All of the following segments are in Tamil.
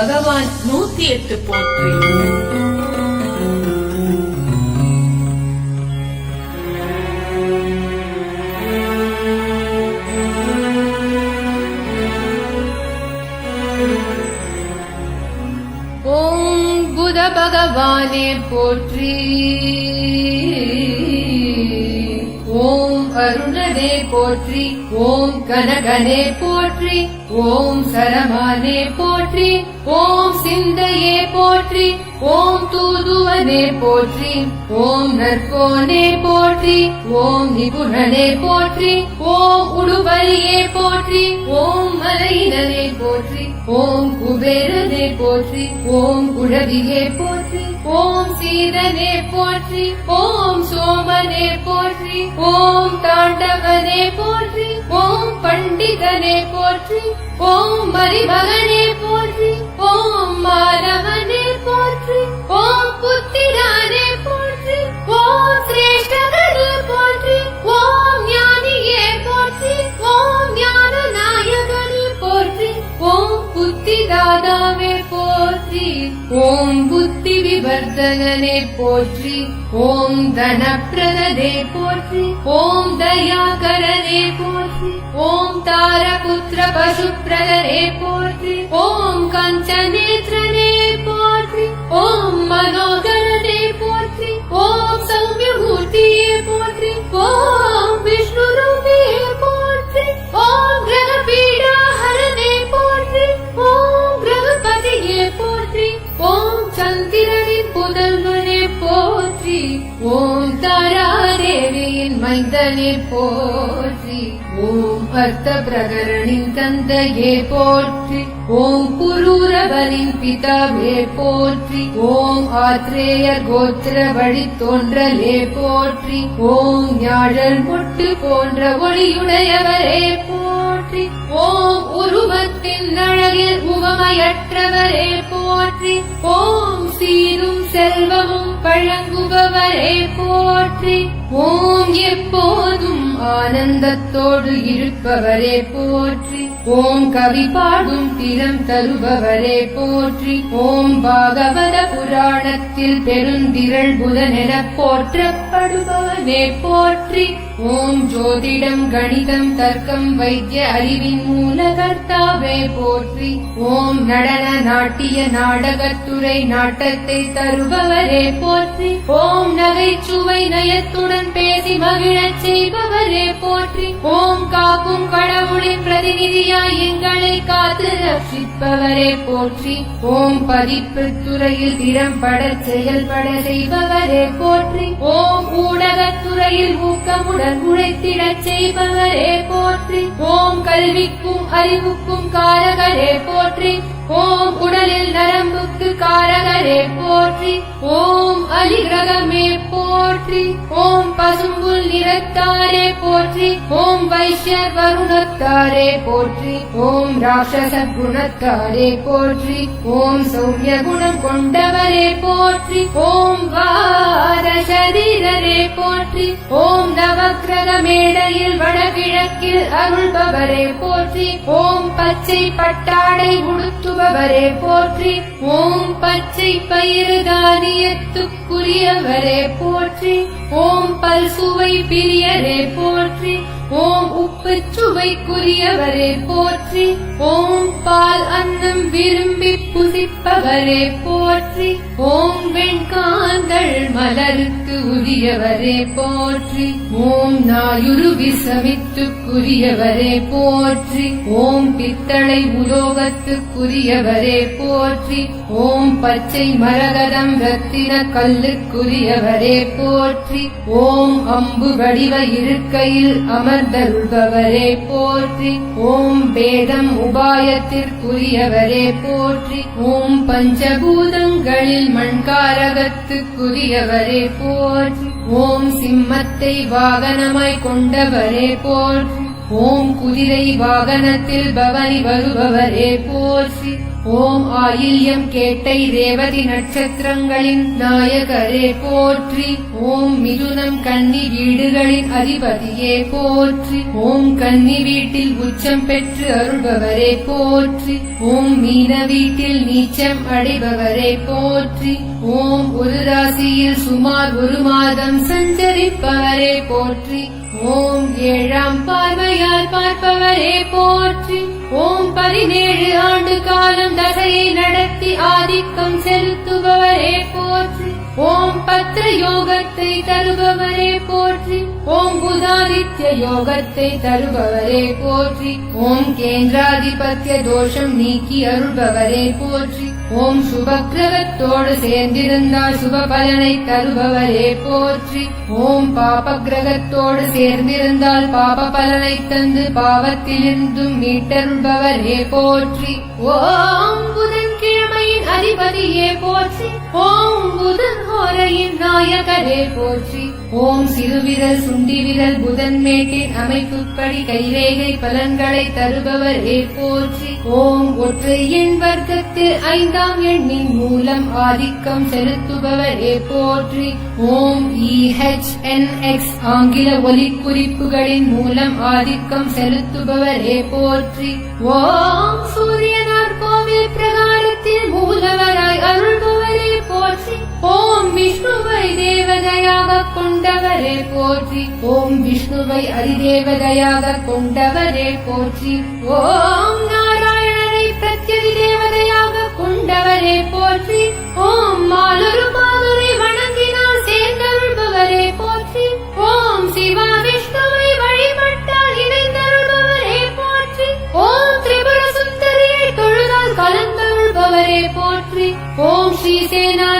பகவான் நூத்தி எட்டு போற்றி. ஓம் புத பகவானே போற்றி. ஓம் அருணனே போற்றி. ஓம் கனகனே போற்றி. ஓம் சரமானே போற்றி. ஓம் சிந்தையே போற்றி ஓம் தூதுவனே போற்றி ஓம் நற்கோனே போற்றி ஓம் நிபுணனே போற்றி ஓம் உடுபலியே போற்றி ஓம் மலையினரே போற்றி ஓம் குபேரனே போற்றி ஓம் குழவியே போற்றி ஓம் சீதனே போற்றி ஓம் சோமனே போற்றி ஓம் தாண்டவனே போற்றி பண்டிதனே போற்றி ஓம் மரிமகனே போற்றி ஓம் மாணவனே போற்றி ஓம் புத்திரானே புத்தி விவர்தனனே போற்றி ஓம் தனப்பிரதனே போற்றி ஓம் தயாகரனே போற்றி ஓம் தாரபுத்திர பசுப்பிரதனே போற்றி ஓம் கஞ்சநேத்ரனே மைந்தனே போற்றி ஓம் அர்த்த பிரகரனின் தந்தையே போற்றி ஓம் புரூரவனின் பிதாவே போற்றி ஓம் ஆத்ரேயர் கோத்திர வழி தோன்றலே போற்றி ஓம் ஞாழல் முட்டு போன்ற ஒளியுடையவரே போற்றி ஓம் உருவத்தின் அழகில் உவமையற்றவரே போற்றி ஓம் சீரும் செல்வமும் பழங்குபவரே போற்றி. ஓம் எப்போதும் ஆனந்தத்தோடு இருப்பவரே போற்றி. ஓம் கவி பாடும் திறம் தருபவரே போற்றி. ஓம் பாகவத புராணத்தில் பெருந்திரள் புதனென போற்றப்படுபவனே போற்றி. ஓம் ஜோதிடம் கணிதம் தர்க்கம் வைத்திய அறிவின் மூலகர்த்தாவே போற்றி. ஓம் நடன நாட்டிய நாடகத்துறை நாட்டத்தை தருபவரே போற்றி. ஓம் நகைச்சுவை நயத்துடன் பேசி மகிழச் செய்பவரே போற்றி. ஓம் காக்கும் கடவுளின் பிரதிநிதியாய் எங்களை காத்து ரட்சிப்பவரே போற்றி. ஓம் பதிப்பு துறையில் திறம்பட செயல்பட செய்பவரே போற்றி. ஓம் ஊடகத்துறையில் ஊக்கமுடன் உழைத்திடச் செய்பவரே போற்றி. ஓம் கல்விக்கும் அறிவுக்கும் காரகரே போற்றி. ஓம் உடலில் நரம்புக்கு காரகரே போற்றி. ஓம் அலிகிரகமே போற்றி. ஓம் பசும்புல் நிறத்தாரே போற்றி. ஓம் வைஷ்யர் வருணத்தாரே போற்றி. ஓம் ராட்சச குணத்தாரே போற்றி. ஓம் சௌரிய குணம் கொண்டவரே போற்றி. ஓம் வாரசரீரரே போற்றி. ஓம் நவக்கிரக மேடையில் வடகிழக்கில் அருள்பவரே போற்றி. ஓம் பச்சை பட்டாடை உடுத்துவ உடுத்துபவரே போற்றி ஓம் பச்சை பயிறு தானியத்துக்குரியவரே போற்றி ஓம் பல் சுவை பிரியரே போற்றி ஓம் உப்பு சுவைக்குரியவரே போற்றி ஓம் பால் அன்னம் விரும்பி அவரே போற்றி. ஓம் வெண்காந்தள் மலருக்கு உரியவரே போற்றி. ஓம் நாயுரு விசமித்துக்குரியவரே போற்றி. ஓம் பித்தளை உலோகத்துக்குரியவரே போற்றி. ஓம் பச்சை மரகதம் ரத்தின கல்லுக்குரியவரே போற்றி. ஓம் அம்பு வடிவ இருக்கையில் அமர்ந்தருள்பவரே போற்றி. ஓம் வேதம் உபாயத்திற்குரியவரே போற்றி. ஓம் பஞ்சபூதங்களில் மண்காரகத்துக்குரியவரே போல் ஓம் சிம்மத்தை வாகனமாய் கொண்டவரே போல் ஓம் குதிரை வாகனத்தில் பவனி வருபவரே போற்றி. ஓம் ஆயில்யம் கேட்டை ரேவதி நட்சத்திரங்களின் நாயகரே போற்றி. ஓம் மிதுனம் கன்னி வீடுகளின் அதிபதியே போற்றி. ஓம் கன்னி வீட்டில் உச்சம் பெற்று அருள்பவரே போற்றி. ஓம் மீன வீட்டில் நீச்சம் அடைபவரே போற்றி. ஓம் ஒரு ராசியில் சுமார் ஒரு மாதம் சஞ்சரிப்பவரே போற்றி. ஓம் ஏழாம் பார்வையால் பார்ப்பவரே போற்றி. ஓம் பதினேழு ஆண்டு காலம் தசையை நடத்தி ஆதிக்கம் செலுத்துபவரே போற்றி. ஓம் பத்திர யோகத்தை தருபவரே போற்றி. ஓம் புதாதித்ய யோகத்தை தருபவரே போற்றி. ஓம் கேந்திராதிபத்திய தோஷம் நீக்கி அருள்பவரே போற்றி. ஓம் சுபக்கிரகத்தோடு சேர்ந்திருந்தால் சுப பலனை தருபவரே போற்றி. ஓம் பாப கிரகத்தோடு சேர்ந்திருந்தால் பாப பலனை தந்து பாவத்திலிருந்தும் மீட்டருள்பவரே போற்றி. ஓம் புதன் அதிபதியே போற்றி. ஓம் புதன் ஹோரையின் நாயகரே போற்றி. ஓம் சிறுவிரல் சுண்டிவிரல் புதன் மேட்டின் அமைப்புப்படி கைரேகை பலன்களை தருபவர் ஏ போற்றி. ஓம் ஒற்றை எண் வர்க்கத்தில் ஐந்தாம் எண்ணின் மூலம் ஆதிக்கம் செலுத்துபவர் ஏ போற்றி. ஓம் இஹெச்என்எக்ஸ் ஆங்கில ஒலி குறிப்புகளின் மூலம் ஆதிக்கம் செலுத்துபவர் ஏ போற்றி. ஓம் சூரியன் ஓம் விஷ்ணுவை தேவதையாக கொண்டவரே போற்றி. ஓம் விஷ்ணுவை அதிதேவதையாக கொண்டவரே போற்றி. ஓம் நாராயணனை பிரத்யதி தேவதையாக கொண்டவரே போற்றி. ஓம் மாலொரு மாதுரை வணங்கினால் சேர்ந்தருள்பவரே போற்றி. ஓம் சிவா விஷ்ணுவை வழிபட்டால் இணைந்தருள்பவரே போற்றி. ஓம் திரிபுர சுந்தரியை தொழுதால் கலந்தருள்பவரே போற்றி. ஓம் ஸ்ரீசேனா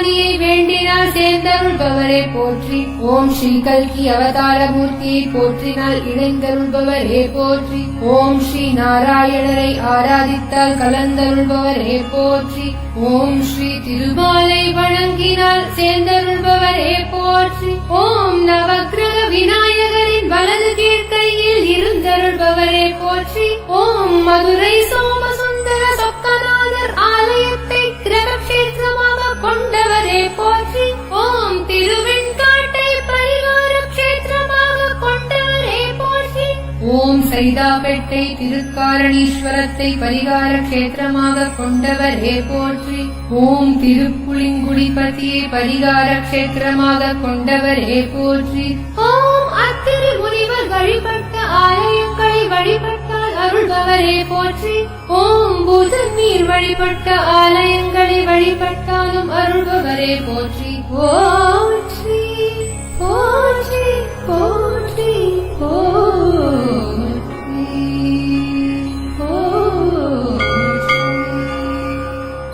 சேர்ந்தருள்பவரே போற்றி ஓம் ஸ்ரீ கல்கி அவதார மூர்த்தியை போற்றினால் இணைந்தருள்பவரே போற்றி. ஓம் ஸ்ரீ நாராயணரை ஆராதித்தால் கலந்தருள்பவரே போற்றி. ஓம் ஸ்ரீ திருமாலை வணங்கினால் சேர்ந்தருள்பவரே போற்றி. ஓம் நவக்கிரக விநாயகரின் வலது கீழ்கையில் இருந்தருள்பவரே போற்றி. ஓம் மதுரை சோமசுந்தர சொக்கநாதர் ஆலயத்தை சைதாப்பேட்டை திருக்காரணீஸ்வரத்தை பரிகார கஷேத்திரமாக கொண்டவரே போற்றி. ஓம் திருப்புளிங்குடிபதியை பரிகார கஷேத்திரமாக கொண்டவரே போற்றி. ஓம் அத்திரி முனிவர் வழிபட்ட ஆலயங்களை வழிபட்டால் அருள்பவரே போற்றி. ஓம் புதன் நீர் வழிபட்ட ஆலயங்களை வழிபட்டாலும் அருள்பவரே போற்றி போற்றி. போற்றி போற்றி போற்றி